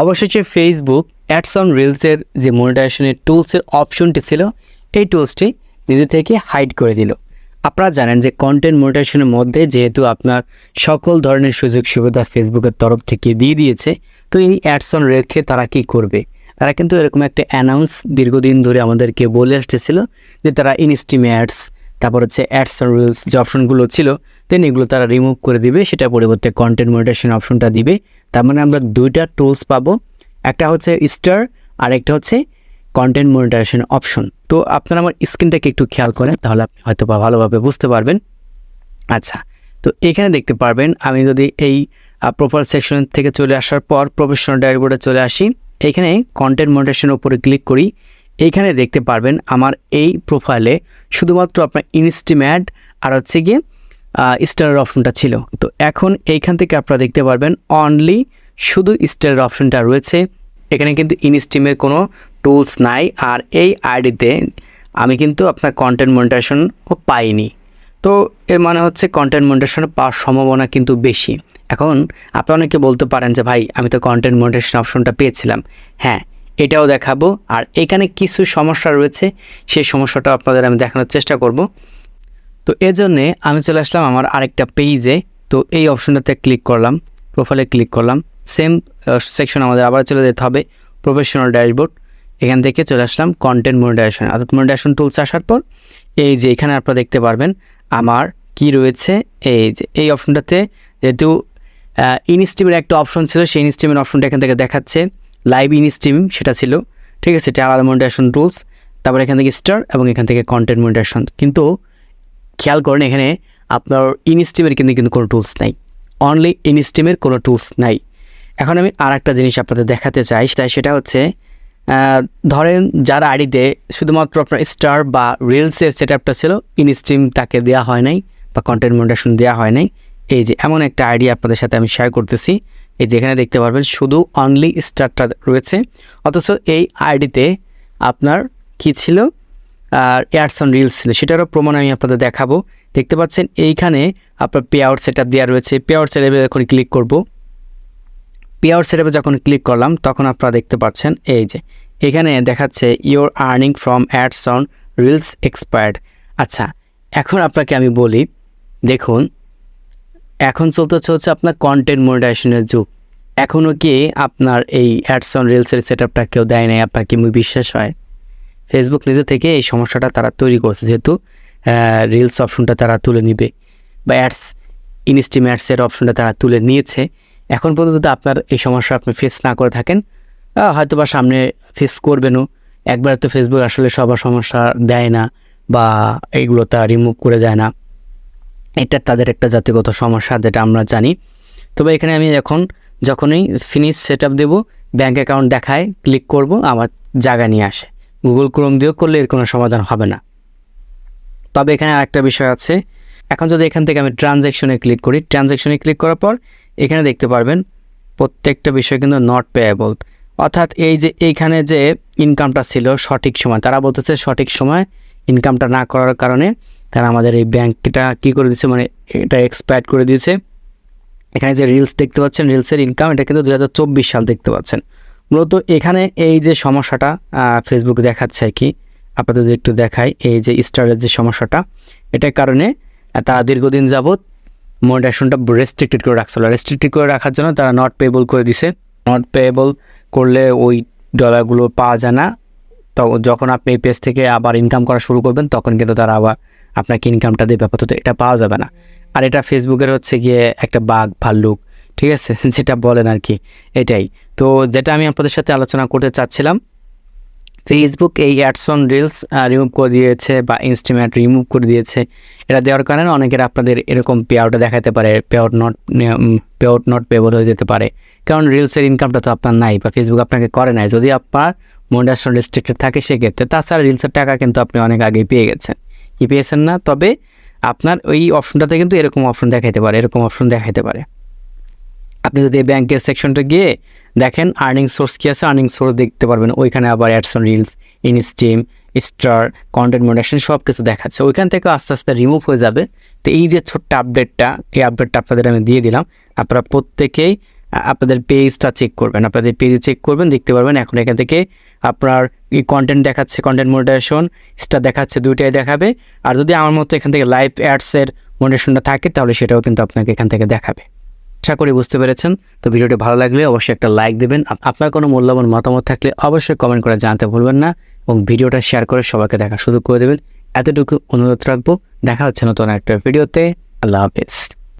অবশেষে Facebook ads on রিলসের যে মনিটাইজেশনের টুলসের অপশনটি ছিল, এই টুলসটি নিজে থেকে হাইড করে দিল। আপনারা জানেন যে কন্টেন্ট মনিটাইজেশনের মধ্যে যেহেতু আপনার সকল ধরনের সুযোগ সুবিধা ফেসবুকের তরফ থেকে দিয়ে দিয়েছে, তো এই অ্যাডস অন রেখে তারা কি করবে? তারা কিন্তু এরকম একটা অ্যানাউন্স দীর্ঘদিন ধরে আমাদেরকে বলে আসতেছিল যে তারা ইনস্টিম অ্যাডস তারপর হচ্ছে অ্যাডস অন রিলস যে অপশনগুলো ছিল দেন এগুলো তারা রিমুভ করে দিবে, সেটা পরিবর্তে কন্টেন্ট মনিটাইজেশন অপশনটা দিবে। তার মানে আমরা দুইটা টুলস পাবো, একটা হচ্ছে স্টার আর একটা হচ্ছে কন্টেন্ট মনিটাইজেশন অপশন তো আপনারা আমার স্ক্রিনটাকে একটু খেয়াল করেন, তাহলে আপনি হয়তো ভালোভাবে বুঝতে পারবেন। আচ্ছা তো এখানে দেখতে পারবেন, আমি যদি এই প্রোফাইল সেকশন থেকে চলে আসার পর প্রফেশনাল ড্যাশবোর্ডে চলে আসি, এখানে কন্টেন্ট মনিটাইজেশনের উপরে ক্লিক করি। এইখানে দেখতে পারবেন, আমার এই প্রোফাইলে শুধুমাত্র আপনার ইনস্টিম্যাড আর হচ্ছে গিয়ে স্টারের অপশনটা ছিল। তো এখন এইখান থেকে আপনারা দেখতে পারবেন অনলি শুধু স্টারের অপশনটা রয়েছে। এখানে কিন্তু ইনস্টিমের কোনো টুলস নাই আর এই আইডিতে আমি কিন্তু আপনার কন্টেন্ট মনিটাইজেশনও পাইনি। তো এর মানে হচ্ছে কন্টেন্ট মনিটাইজেশন পাওয়ার সম্ভাবনা কিন্তু বেশি। এখন আপনি অনেকে বলতে পারেন যে, ভাই, আমি তো কন্টেন্ট মনিটাইজেশন অপশনটা পেয়েছিলাম। হ্যাঁ এটাও দেখাবো। আর এখানে কিছু সমস্যা রয়েছে, সেই সমস্যাটা আপনাদের আমি দেখানোর চেষ্টা করব। তো এজন্যে আমি চলে আসলাম আমার আরেকটা পেজে তো এই অপশনটাতে ক্লিক করলাম প্রোফাইলে ক্লিক করলাম। সেম সেকশন আমাদের আবার চলে যেতে হবে প্রফেশনাল ড্যাশবোর্ড এখান থেকে চলে আসলাম কন্টেন্ট মনিটাইজেশন অর্থাৎ মনিটাইজেশন টুলস আসার পর, এই যে এখানে আপনারা দেখতে পারবেন আমার কি রয়েছে, এই যে, এই অপশনটাতে যেহেতু ইনস্টিমের একটা অপশন ছিল, সেই ইনস্টিমের অপশনটা এখান থেকে দেখাচ্ছে। লাইভ ইনস্টিম সেটা ছিল, ঠিক আছে? এটা আলাদা টুলস তারপর এখান থেকে স্টার এবং এখান থেকে কন্টেন্ট মনিটাইজেশন কিন্তু খেয়াল করেন এখানে আপনার ইনস্টিমের কিন্তু কিন্তু কোনো টুলস নাই। অনলি ইনস্টিমের কোনো টুলস নাই। এখন আমি আর একটা জিনিস আপনাদের দেখাতে চাই চাই সেটা হচ্ছে ধরেন যার আইডিতে শুধুমাত্র আপনার স্টার বা রিলসের সেট আপটা ছিল ইনস্টিম তাকে দেওয়া হয় নাই বা কন্টেন্ট মনিটেশন দেওয়া হয় নাই। এই যে এমন একটা আইডিয়া আপনাদের সাথে আমি শেয়ার করতেছি, এই যেখানে দেখতে পারবেন শুধু অনলি স্টারটা রয়েছে। অথচ এই আইডিতে আপনার কি ছিল? আর এয়ারস অন রিলস ছিল, সেটারও প্রমাণ আমি আপনাদের দেখাবো। দেখতে পাচ্ছেন, এইখানে আপনার পে আউট সেট আপ দেওয়া রয়েছে। পে আউট সেট আপে যখন ক্লিক করব পে আউট সেট আপে যখন ক্লিক করলাম, তখন আপনারা দেখতে পাচ্ছেন, এই যে, এখানে দেখাচ্ছে your earning from ads on reels expired আচ্ছা এখন আপনাকে আমি বলি, দেখুন, এখন চলতেছে হচ্ছে আপনার কন্টেন্ট মনিটাইজেশনের যুগ। এখনও কি আপনার এই অ্যাডস অন রিলসের সেট আপটা কেউ দেয় নাই? আপনার কি বিশ্বাস হয়? ফেসবুক নিজে থেকে এই সমস্যাটা তারা তৈরি করছে, যেহেতু রিলস অপশনটা তারা তুলে নিবে বা অ্যাডস ইনস্টিম অ্যাডসের অপশনটা তারা তুলে নিয়েছে। এখন পর্যন্ত যদি আপনার এই সমস্যা আপনি ফেস না করে থাকেন হয়তো বা সামনে ফেস করবেনও। একবার তো ফেসবুক আসলে সবার সমস্যা দেয় না বা এইগুলো তা রিমুভ করে দেয় না। এটা তাদের একটা জাতিগত সমস্যা যেটা আমরা জানি। তবে এখানে আমি এখন যখনই ফিনিশ সেট আপ দেবো ব্যাঙ্ক অ্যাকাউন্ট দেখায় ক্লিক করব, আমার জায়গা নিয়ে আসে। গুগল ক্রোম দিয়েও করলে এর কোনো সমাধান হবে না। তবে এখানে আরেকটা বিষয় আছে। এখন যদি এখান থেকে আমি ট্রানজ্যাকশনে ক্লিক করি ট্রানজ্যাকশনে ক্লিক করার পর এখানে দেখতে পারবেন প্রত্যেকটা বিষয় কিন্তু নট পেয়েবল অর্থাৎ এই যে এইখানে যে ইনকামটা ছিল সঠিক সময়, তারা বলতেছে সঠিক সময় ইনকামটা না করার কারণে তারা আমাদের এই ব্যাংকটা কী করে দিয়েছে মানে এটা এক্সপায়ার করে দিয়েছে। এখানে যে রিলস দেখতে পাচ্ছেন রিলসের ইনকাম এটা কিন্তু দু হাজার চব্বিশ সাল দেখতে পাচ্ছেন। মূলত এখানে এই যে সমস্যাটা ফেসবুক দেখাচ্ছে আর কি, আপনাদের একটু দেখায় এই যে স্টারের যে সমস্যাটা। এটার কারণে তারা দীর্ঘদিন যাবৎ মনিটাইজেশনটা রেস্ট্রিক্টেড করে রাখছিল। রেস্ট্রিক্টেড করে রাখার জন্য তারা নট পেয়েবল করে দিছে। নট পেয়েবল করলে ওই ডলারগুলো পাওয়া যায় না। তো যখন আপনি এই পেজ থেকে আবার ইনকাম করা শুরু করবেন, তখন কিন্তু তারা আবার আপনাকে ইনকামটা দেবে। আপাতত এটা পাওয়া যাবে না। আর এটা ফেসবুকের হচ্ছে গিয়ে একটা বাঘ, ভাল্লুক ঠিক আছে? যেটা বলেন আর কি, এটাই। তো যেটা আমি আপনাদের সাথে আলোচনা করতে চাচ্ছিলাম ফেসবুক এই অ্যাডস অন রিলস রিমুভ করে দিয়েছে বা ইনস্টিমেট রিমুভ করে দিয়েছে, এটা দেওয়ার কারণে অনেকের আপনাদের এরকম পে আউটে দেখাতে পারে pay out not pay out not payable হয়ে যেতে পারে। কারণ রিলসের ইনকামটা তো আপনার নাই বা ফেসবুক আপনাকে করে নাই। যদি আপনার মোডাসন রেস্ট্রিক্টেড থাকে সেক্ষেত্রে, তাছাড়া রিলসের টাকা কিন্তু আপনি অনেক আগেই পেয়ে গেছেন। কি পেয়েছেন না? তবে আপনার ওই অপশনটাতে কিন্তু এরকম অপশন দেখাইতে পারে, এরকম অপশন দেখাইতে পারে। আপনি যদি ব্যাংকের সেকশনটা গিয়ে দেখেন আর্নিং সোর্স কী আছে? আর্নিং সোর্স দেখতে পারবেন। ওইখানে আবার ads on reels ইনস্টিম star content monetization সব কিছু দেখাচ্ছে। ওইখান থেকে আস্তে আস্তে রিমুভ হয়ে যাবে। তো এই যে ছোট্ট আপডেটটা এই আপডেটটা আপনাদের আমি দিয়ে দিলাম। আপনারা প্রত্যেকেই আপনাদের পেজটা চেক করবেন। আপনাদের পেজে চেক করবেন, দেখতে পারবেন এখন এখান থেকে আপনার এই কন্টেন্ট দেখাচ্ছে কন্টেন্ট মোডারেশন স্টার দেখাচ্ছে, দুইটাই দেখাবে। আর যদি আমার মতো এখান থেকে লাইভ অ্যাডসের মোডারেশনটা থাকে, তাহলে সেটাও কিন্তু আপনাকে এখান থেকে দেখাবে। আশা করি বুঝতে পেরেছেন। তো ভিডিওটি ভালো লাগলে অবশ্যই একটা লাইক দেবেন। আপনার কোনো মূল্যবান মতামত থাকলে অবশ্যই কমেন্ট করে জানতে ভুলবেন না এবং ভিডিওটা শেয়ার করে সবাইকে দেখা শুরু করে দেবেন। এতটুকু অনুরোধ রাখব। দেখা হচ্ছে নতুন একটা ভিডিওতে। আল্লাহ হাফেজ।